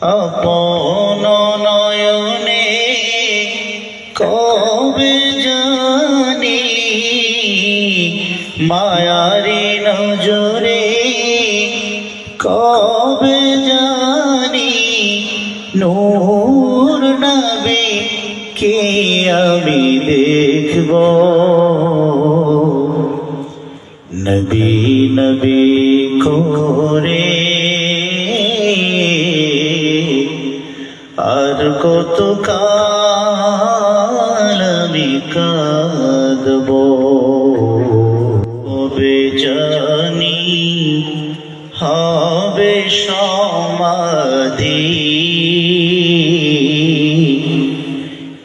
আপন নয়নে কবে জানি মায়ারি নজরে কবে জানি? নূর নবী কে আমি দেখব? নবী নবী, করে কত কাল আমি কাঁদব? হবে জানি হবে সমাধি।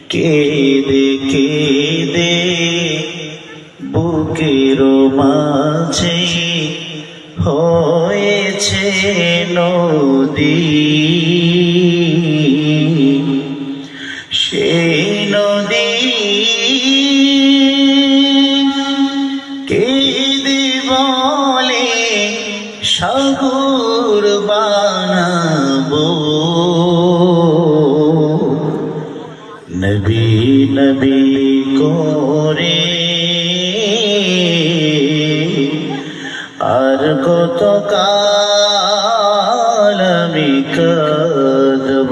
কেদে কেদে বুকের মাঝে হয়েছে নদী। নবী নবী করে। আর কত কাল আমি কাঁদব।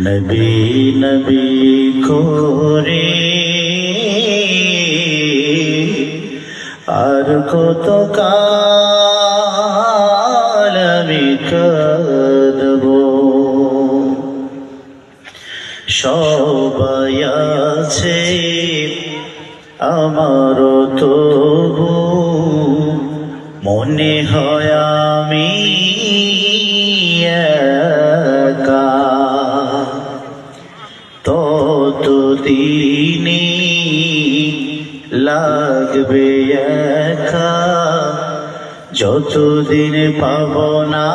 নবী নবী করে। আর কত কাল সবাই আছে, আমারও তবু মনে হয় আমি একা। ততদিনে লাগবে একা, যতদিন পাব না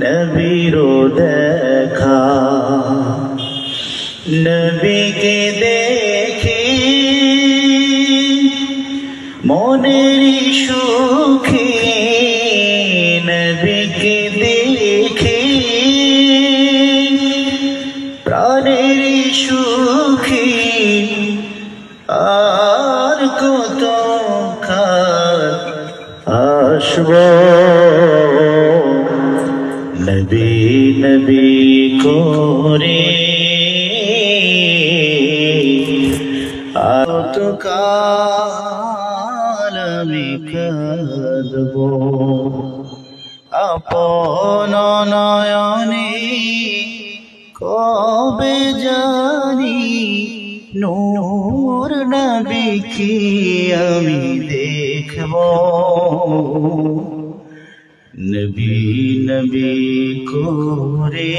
নবীর দেখা নবীকে দেখে মনের সুখে নবীকে দেখে প্রাণের সুখে আর কত আসব। নবী নবী করে আত কাল আমি কাঁদব। আপন নয়নে কবে জানি নূর নবী কি আমি দেখব। নবী নবী করে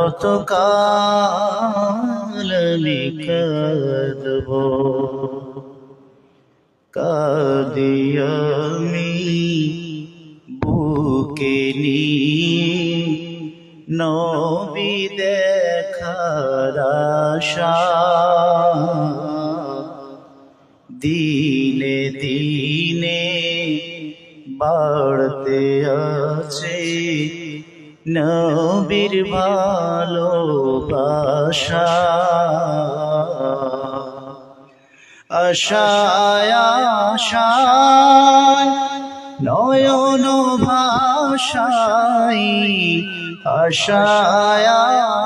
আর কত কাল আমি কাঁদব কাদিয়ামি বুকে নিয়ে নবী দেখার দিনে দিনে বাড়তে আছে নবীর ভালোবাসা। আশায় আশায়, নয়ন ভাষাই আশায়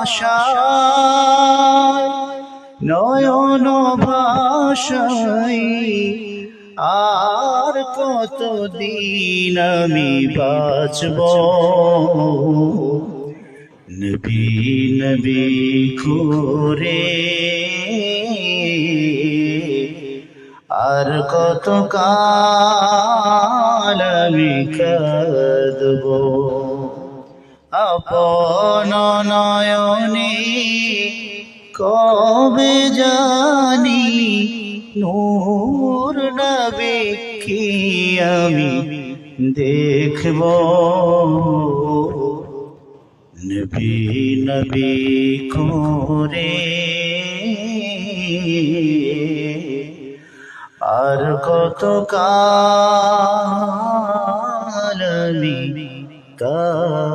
আশায়, নয়ন ভাষাই আর কত দিন আমি বাঁচব? নবী নবী আর কত কাল আমি কাঁদব? আপন নয়নে কবে জানি নূর নবী কি আমি দেখব? নবী নবী করে। আর কত কালি কাদবো?